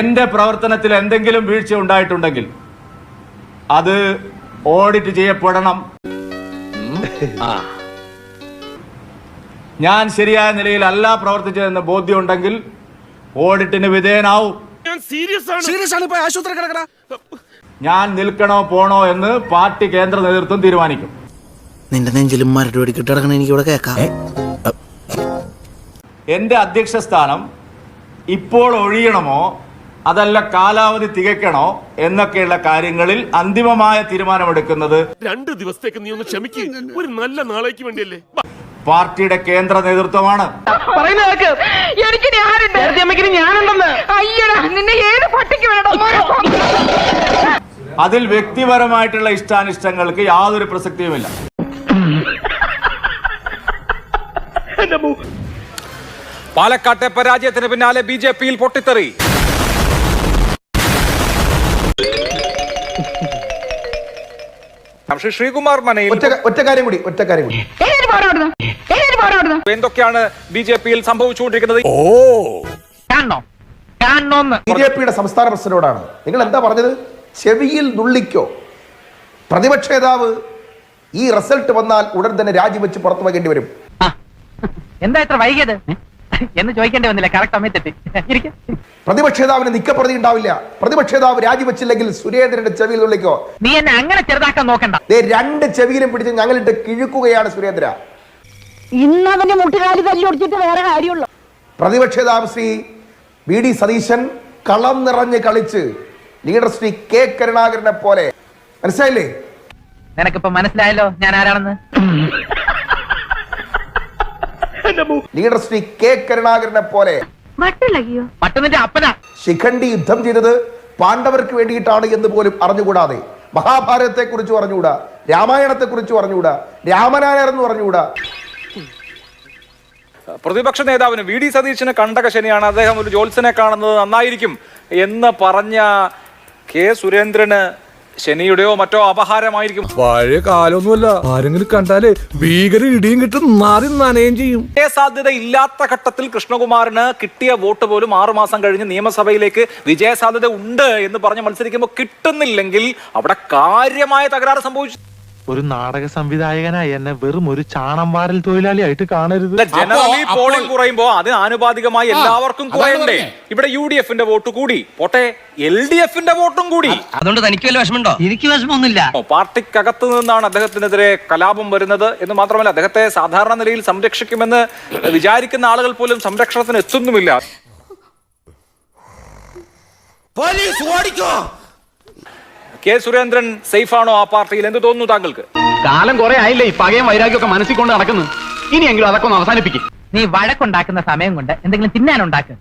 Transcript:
എന്റെ പ്രവർത്തനത്തിൽ എന്തെങ്കിലും വീഴ്ച ഉണ്ടായിട്ടുണ്ടെങ്കിൽ അത് ഓഡിറ്റ് ചെയ്യപ്പെടണം. ഞാൻ ശരിയായ നിലയിൽ അല്ല പ്രവർത്തിച്ചതെന്ന് ബോധ്യമുണ്ടെങ്കിൽ ഓഡിറ്റിന് വിധേയനാവും. സീരിയസ് ആണ്. ഇപ്പൊ ആശുപത്രി കിടക്കണ ഞാൻ നിൽക്കണോ പോണോ എന്ന് പാർട്ടി കേന്ദ്ര നേതൃത്വം തീരുമാനിക്കും. നിന്റെ നെഞ്ചിലും മരടി വെടിക്കിട്ട് കിടക്കണ എനിക്ക് ഇവിടെ കേക്കാം എന്റെ അധ്യക്ഷ സ്ഥാനം ഇപ്പോൾ ഒഴിയണമോ? അതല്ല കാലാവധി തികയ്ക്കണോ എന്നൊക്കെയുള്ള കാര്യങ്ങളിൽ അന്തിമമായ തീരുമാനമെടുക്കുന്നത്. രണ്ട് ദിവസത്തേക്ക് നീ ഒന്ന് ക്ഷമിക്ക്. ഒരു നല്ല നാളേക്ക് വേണ്ടിയല്ലേ. പാർട്ടിയുടെ കേന്ദ്ര നേതൃത്വമാണ്. എനിക്ക് അതിൽ വ്യക്തിപരമായിട്ടുള്ള ഇഷ്ടാനിഷ്ടങ്ങൾക്ക് യാതൊരു പ്രസക്തിയുമില്ല. പാലക്കാട്ടെ പരാജയത്തിന് പിന്നാലെ ബി ജെ പിയിൽ പൊട്ടിത്തെറി. ശ്രീ ശ്രീകുമാർ മനയിൽ ഒറ്റ ഒറ്റ കാര്യം കൂടി ഒറ്റ കാര്യം കൂടി. എന്തൊക്കെയാണ് ബി ജെ പിയിൽ സംഭവിച്ചുകൊണ്ടിരിക്കുന്നത്? ഓ. ബി ജെ പിയുടെ സംസ്ഥാന പ്രസിഡന്റോടാണ്. നിങ്ങൾ എന്താ പറഞ്ഞത്? ചെവിയിൽ നുള്ളിക്കോ. പ്രതിപക്ഷ നേതാവ് ഈ റിസൾട്ട് വന്നാൽ ഉടൻ തന്നെ രാജിവെച്ച് പുറത്തു വയ്ക്കേണ്ടി വരും എന്താ ഇത്ര വൈകിയത്? എന്ന് ചോദിക്കേണ്ടി വന്നില്ല. കറക്റ്റ് സമയത്തെത്തി ഇരിക്കും. പ്രതിപക്ഷ നേതാവിന് നിക്കപ്രതി ഉണ്ടാവില്ല. പ്രതിപക്ഷ നേതാവ് രാജിവെച്ചില്ലെങ്കിൽ സുരേന്ദ്രന്റെ ചെവിയിൽ വിളിക്കോ നീ എന്നെ അങ്ങനെ ചെറുതാക്കാൻ നോക്കണ്ട. ദേ രണ്ട് ചെവിയിലും പിടിച്ച് ഞങ്ങളിട്ട് കിഴുക്കുകയാണ് സുരേന്ദ്ര. ഇന്നതിന്റെ മുട്ടുകാലി തല്ലിയൊടിച്ചിട്ട് വേറെ കാര്യമുള്ളൂ. പ്രതിപക്ഷ നേതാവ് ശ്രീ വി ഡി സതീശൻ കളം നിറഞ്ഞ് കളിച്ച് ലീഡർ ശ്രീ കെ കരുണാകരനെ പോലെ. മനസ്സിലായില്ലേ? നിനക്കിപ്പോ മനസ്സിലായല്ലോ ഞാൻ ആരാണെന്ന്? ലീഡർ ശ്രീ കെ കരുണാകരനെ പോലെ ശിഖണ്ഡി യുദ്ധം ചെയ്തത് പാണ്ഡവർക്ക് വേണ്ടിയിട്ടാണ് എന്ന് പോലും അറിഞ്ഞുകൂടാതെ മഹാഭാരതത്തെ കുറിച്ച് പറഞ്ഞുകൂടാ രാമായണത്തെ കുറിച്ച് പറഞ്ഞുകൂടാ രാമനായർ എന്ന് പറഞ്ഞുകൂടാ. പ്രതിപക്ഷ നേതാവിന് വി ഡി സതീശന് കണ്ടക ശനിയാണ്. അദ്ദേഹം ഒരു ജോത്സനെ കാണുന്നത് നന്നായിരിക്കും എന്ന് പറഞ്ഞ കെ സുരേന്ദ്രന് ശനിയുടെയോ മറ്റോ അപഹാരമായിരിക്കും. പഴയ കാലമൊന്നുമല്ല. ആരെങ്കിലും കണ്ടാലേ ഭീകര ഇടിയും കിട്ടും മാറി നനയും ചെയ്യും. സാധ്യത ഇല്ലാത്ത ഘട്ടത്തിൽ കൃഷ്ണകുമാറിന് കിട്ടിയ വോട്ട് പോലും ആറുമാസം കഴിഞ്ഞ് നിയമസഭയിലേക്ക് വിജയസാധ്യത ഉണ്ട് എന്ന് പറഞ്ഞ് മത്സരിക്കുമ്പോൾ കിട്ടുന്നില്ലെങ്കിൽ അവിടെ കാര്യമായ തകരാറ് സംഭവിച്ചു. ഒരു നാടക സംവിധായകനായി എന്നെ വെറും ഒരു ചാണം വാരൽ തൊഴിലാളിയായിട്ട് കാണരുത്. ജനറലി പോളിംഗ് കുറയുമ്പോ അത് ആനുപാതികമായി എല്ലാവർക്കും കുറയണ്ടേ? ഇവിടെ യു ഡി എഫിന്റെ വോട്ട് കൂടി. പോട്ടെ എൽ ഡി എഫിന്റെ വോട്ടും കൂടി. അതുകൊണ്ട് തനിക്ക് വല്ല വിഷമമുണ്ടോ? എനിക്ക് വിഷമമൊന്നുമില്ല. പാർട്ടിക്കകത്ത് നിന്നാണ് അദ്ദേഹത്തിനെതിരെ കലാപം വരുന്നത് എന്ന് മാത്രമല്ല അദ്ദേഹത്തെ സാധാരണ നിലയിൽ സംരക്ഷിക്കുമെന്ന് വിചാരിക്കുന്ന ആളുകൾ പോലും സംരക്ഷണത്തിന് എത്തുന്നുമില്ല. പോലീസ് ഓടിക്കോ. കെ സുരേന്ദ്രൻ സേഫ് ആണോ ആ പാർട്ടിയിൽ? എന്ത് തോന്നുന്നു താങ്കൾക്ക്? കാലം കുറെ ആയില്ലേ ഈ പകയും വൈരാഗ്യമൊക്കെ മനസ്സിൽ കൊണ്ട് നടക്കുന്നു. ഇനിയെങ്കിലും അതൊക്കെ ഒന്ന് അവസാനിപ്പിക്കും. നീ വഴക്കുണ്ടാക്കുന്ന സമയം കൊണ്ട് എന്തെങ്കിലും തിന്നാനുണ്ടാക്ക്.